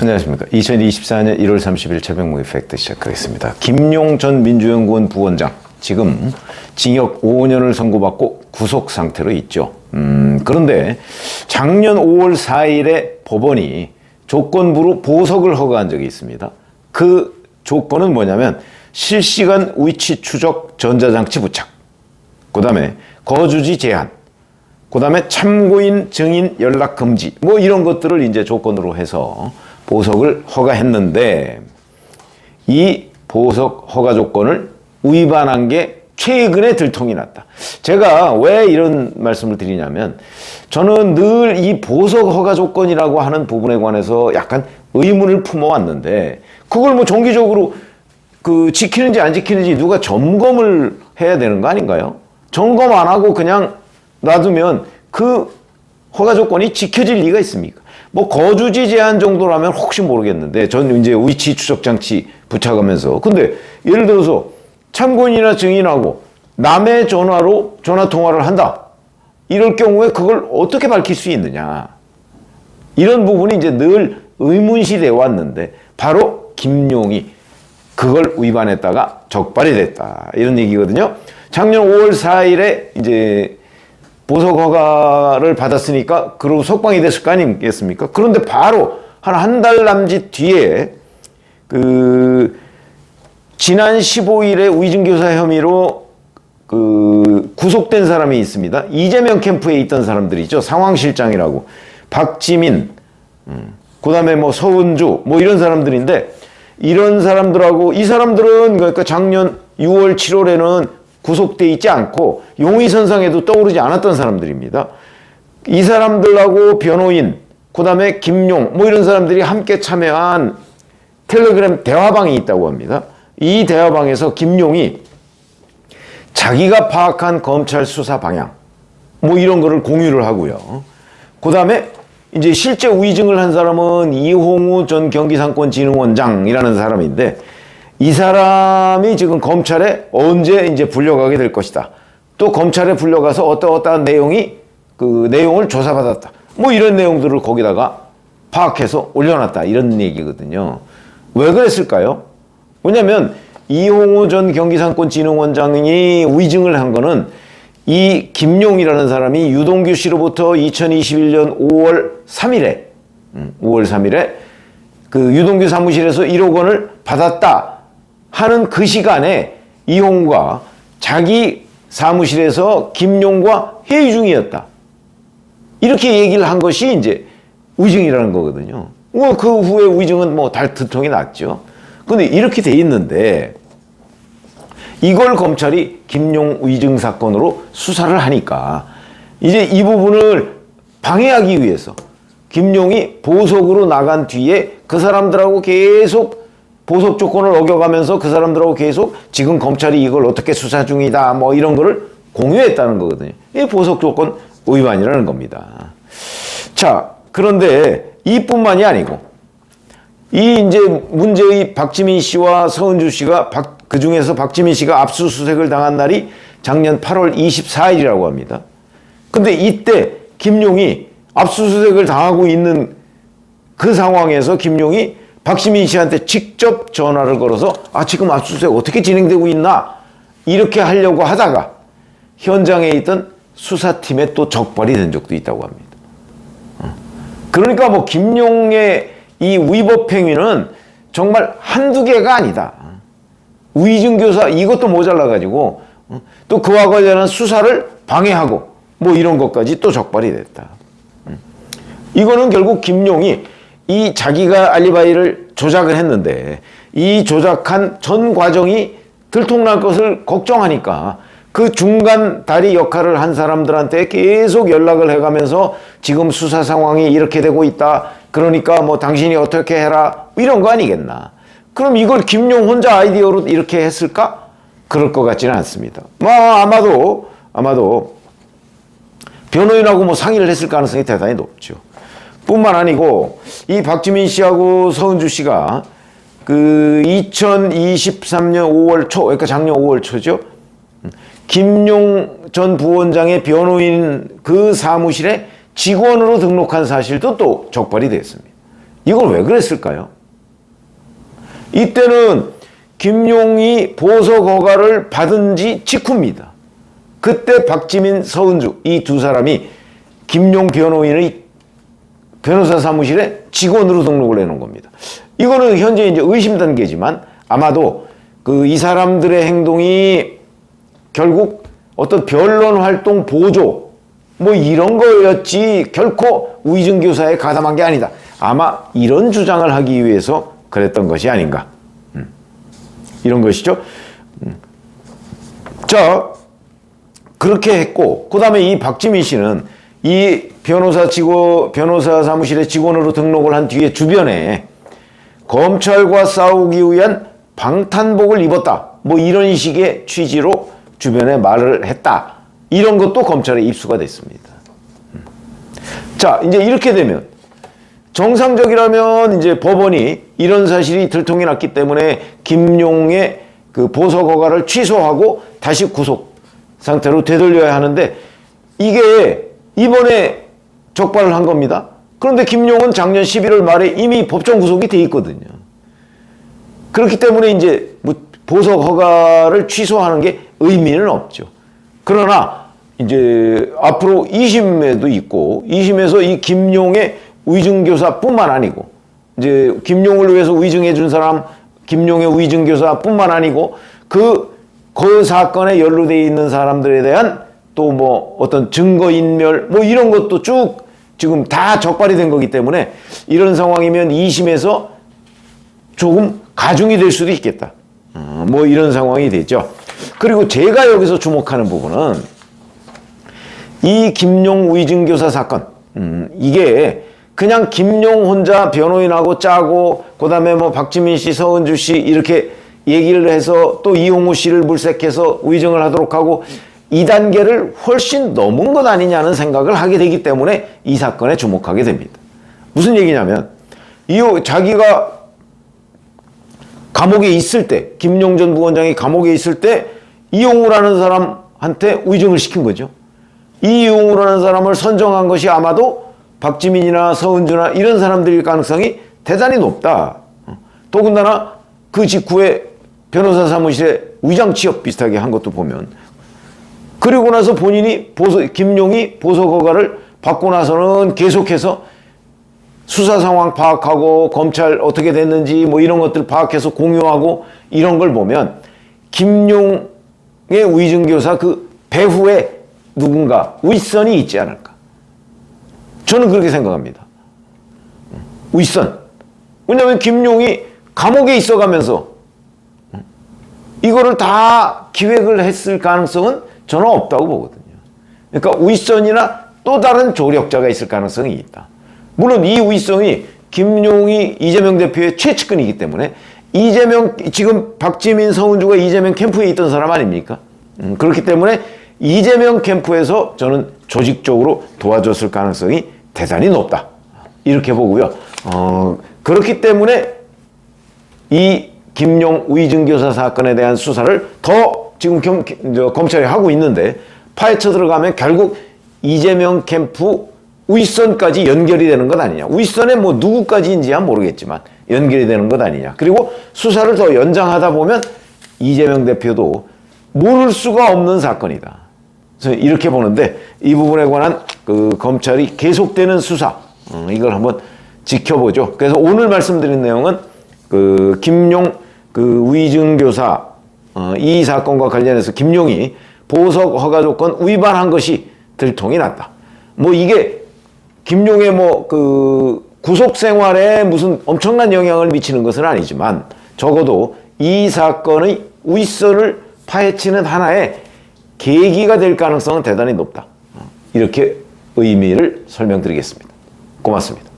안녕하십니까. 2024년 1월 30일 새벽 모의 팩트 시작하겠습니다. 김용 전 민주연구원 부원장 지금 징역 5년을 선고받고 구속 상태로 있죠. 음, 그런데 작년 5월 4일에 법원이 조건부로 보석을 허가한 적이 있습니다. 그 조건은 뭐냐면 실시간 위치 추적 전자장치 부착, 그 다음에 거주지 제한, 그 다음에 참고인 증인 연락 금지, 뭐 이런 것들을 이제 조건으로 해서 보석을 허가했는데 이 보석 허가 조건을 위반한 게 최근에 들통이 났다. 제가 왜 이런 말씀을 드리냐면 저는 늘 이 보석 허가 조건이라고 하는 부분에 관해서 약간 의문을 품어왔는데 그걸 뭐 정기적으로 그 지키는지 안 지키는지 누가 점검을 해야 되는 거 아닌가요? 점검 안 하고 그냥 놔두면 그 허가 조건이 지켜질 리가 있습니까? 뭐 거주지 제한 정도라면 혹시 모르겠는데 전 이제 위치 추적 장치 부착하면서 근데 예를 들어서 참고인이나 증인하고 남의 전화로 전화 통화를 한다. 이럴 경우에 그걸 어떻게 밝힐 수 있느냐? 이런 부분이 이제 늘 의문시 돼 왔는데 바로 김용이 그걸 위반했다가 적발이 됐다. 이런 얘기거든요. 작년 5월 4일에 이제 보석 허가를 받았으니까 그러고 석방이 됐을 거 아니겠습니까? 그런데 바로 한 한 달 남짓 뒤에 그 지난 15일에 위증교사 혐의로 그 구속된 사람이 있습니다. 이재명 캠프에 있던 사람들이죠. 상황실장이라고 박지민, 음, 그다음에 뭐 서은주 뭐 이런 사람들인데 이런 사람들하고 이 사람들은 그러니까 작년 6월 7월에는 구속돼 있지 않고 용의선상에도 떠오르지 않았던 사람들입니다. 이 사람들하고 변호인, 그 다음에 김용 뭐 이런 사람들이 함께 참여한 텔레그램 대화방이 있다고 합니다. 이 대화방에서 김용이 자기가 파악한 검찰 수사 방향 뭐 이런 거를 공유를 하고요. 그 다음에 이제 실제 위증을 한 사람은 이홍우 전 경기상권진흥원장이라는 사람인데 이 사람이 지금 검찰에 언제 이제 불려가게 될 것이다. 또 검찰에 불려가서 어떠어떠한 내용이 그 내용을 조사받았다. 뭐 이런 내용들을 거기다가 파악해서 올려놨다. 이런 얘기거든요. 왜 그랬을까요? 왜냐면 이홍우 전 경기상권진흥원장이 위증을 한 거는 이 김용이라는 사람이 유동규 씨로부터 2021년 5월 3일에 5월 3일에 그 유동규 사무실에서 1억 원을 받았다 하는 그 시간에 이홍우가 자기 사무실에서 김용과 회의 중이었다. 이렇게 얘기를 한 것이 이제 위증이라는 거거든요. 뭐 그 후에 위증은 뭐 달트통이 났죠. 근데 이렇게 돼 있는데 이걸 검찰이 김용 위증 사건으로 수사를 하니까 이제 이 부분을 방해하기 위해서 김용이 보석으로 나간 뒤에 그 사람들하고 계속 보석 조건을 어겨가면서 그 사람들하고 계속 지금 검찰이 이걸 어떻게 수사 중이다 뭐 이런 거를 공유했다는 거거든요. 이 보석 조건 위반이라는 겁니다. 자, 그런데 이뿐만이 아니고 이 이제 문제의 박지민 씨와 서은주 씨가 박, 그 중에서 박지민 씨가 압수수색을 당한 날이 작년 8월 24일이라고 합니다. 근데 이때 김용이 압수수색을 당하고 있는 그 상황에서 김용이 박지민 씨한테 직접 전화를 걸어서 아 지금 압수수색 어떻게 진행되고 있나 이렇게 하려고 하다가 현장에 있던 수사팀에 또 적발이 된 적도 있다고 합니다. 어. 그러니까 뭐 김용의 이 위법 행위는 정말 한두 개가 아니다. 위증교사 이것도 모자라 가지고 어, 또 그와 관련한 수사를 방해하고 뭐 이런 것까지 또 적발이 됐다. 음. 이거는 결국 김용이 이 자기가 알리바이를 조작을 했는데 이 조작한 전 과정이 들통날 것을 걱정하니까 그 중간 다리 역할을 한 사람들한테 계속 연락을 해가면서 지금 수사 상황이 이렇게 되고 있다. 그러니까 뭐 당신이 어떻게 해라. 이런 거 아니겠나. 그럼 이걸 김용 혼자 아이디어로 이렇게 했을까? 그럴 것 같지는 않습니다. 뭐 아마도 아마도 변호인하고 뭐 상의를 했을 가능성이 대단히 높죠. 뿐만 아니고 이 박지민 씨하고 서은주 씨가 그 2023년 5월 초, 그러니까 작년 5월 초죠. 김용 전 부원장의 변호인 그 사무실에 직원으로 등록한 사실도 또 적발이 됐습니다. 이걸 왜 그랬을까요? 이때는 김용이 보석 허가를 받은 지 직후입니다. 그때 박지민, 서은주 이 두 사람이 김용 변호인의 변호사 사무실에 직원으로 등록을 해놓은 겁니다. 이거는 현재 이제 의심 단계지만 아마도 그 이 사람들의 행동이 결국 어떤 변론 활동 보조 뭐 이런 거였지 결코 우이준 교사에 가담한 게 아니다. 아마 이런 주장을 하기 위해서 그랬던 것이 아닌가. 음. 이런 것이죠. 음. 자, 그렇게 했고, 그 다음에 이 박지민 씨는 이 변호사 직원, 변호사 사무실에 직원으로 등록을 한 뒤에 주변에 검찰과 싸우기 위한 방탄복을 입었다. 뭐 이런 식의 취지로 주변에 말을 했다. 이런 것도 검찰에 입수가 됐습니다. 음. 자, 이제 이렇게 되면 정상적이라면 이제 법원이 이런 사실이 들통이 났기 때문에 김용의 그 보석 허가를 취소하고 다시 구속 상태로 되돌려야 하는데 이게 이번에 적발을 한 겁니다. 그런데 김용은 작년 11월 말에 이미 법정 구속이 돼 있거든요. 그렇기 때문에 이제 뭐 보석 허가를 취소하는 게 의미는 없죠. 그러나 이제 앞으로 2심에도 있고 2심에서 이 김용의 위증교사뿐만 아니고 이제 김용을 위해서 위증해 준 사람 김용의 위증교사뿐만 아니고 그, 그 사건에 연루되어 있는 사람들에 대한 또 뭐 어떤 증거인멸 뭐 이런 것도 쭉 지금 다 적발이 된 거기 때문에 이런 상황이면 2심에서 조금 가중이 될 수도 있겠다. 어, 뭐 이런 상황이 되죠. 그리고 제가 여기서 주목하는 부분은 이 김용 위증교사 사건, 음, 이게 그냥 김용 혼자 변호인하고 짜고, 그 다음에 뭐 박지민 씨, 서은주 씨 이렇게 얘기를 해서 또 이용우 씨를 물색해서 위증을 하도록 하고 이 단계를 훨씬 넘은 것 아니냐는 생각을 하게 되기 때문에 이 사건에 주목하게 됩니다. 무슨 얘기냐면, 이 자기가 감옥에 있을 때, 김용전 부원장이 감옥에 있을 때 이용우라는 사람한테 위증을 시킨 거죠. 이 이용우라는 사람을 선정한 것이 아마도 박지민이나 서은주나 이런 사람들일 가능성이 대단히 높다. 더군다나 그 직후에 변호사 사무실에 위장 취업 비슷하게 한 것도 보면 그리고 나서 본인이 보석, 김용이 보석 허가를 받고 나서는 계속해서 수사 상황 파악하고 검찰 어떻게 됐는지 뭐 이런 것들 파악해서 공유하고 이런 걸 보면 김용의 위증교사 그 배후에 누군가 윗선이 있지 않을까. 저는 그렇게 생각합니다. 윗선. 왜냐하면 김용이 감옥에 있어가면서 이거를 다 기획을 했을 가능성은 저는 없다고 보거든요. 그러니까 윗선이나 또 다른 조력자가 있을 가능성이 있다. 물론 이 윗선이 김용이 이재명 대표의 최측근이기 때문에 이재명 지금 박지민 서은주가 이재명 캠프에 있던 사람 아닙니까? 음, 그렇기 때문에 이재명 캠프에서 저는 조직적으로 도와줬을 가능성이 대단히 높다. 이렇게 보고요. 어, 그렇기 때문에 이 김용 위증교사 사건에 대한 수사를 더 지금 겸, 저, 검찰이 하고 있는데 파헤쳐 들어가면 결국 이재명 캠프 윗선까지 연결이 되는 것 아니냐. 윗선에 뭐 누구까지인지야 모르겠지만 연결이 되는 것 아니냐. 그리고 수사를 더 연장하다 보면 이재명 대표도 모를 수가 없는 사건이다. 그래서 이렇게 보는데 이 부분에 관한 그 검찰이 계속되는 수사 어, 이걸 한번 지켜보죠. 그래서 오늘 말씀드린 내용은 그 김용 그 위증 교사 어, 이 사건과 관련해서 김용이 보석 허가 조건 위반한 것이 들통이 났다. 뭐 이게 김용의 뭐 그 구속 생활에 무슨 엄청난 영향을 미치는 것은 아니지만 적어도 이 사건의 윗선을 파헤치는 하나의 계기가 될 가능성은 대단히 높다. 이렇게 의미를 설명드리겠습니다. 고맙습니다.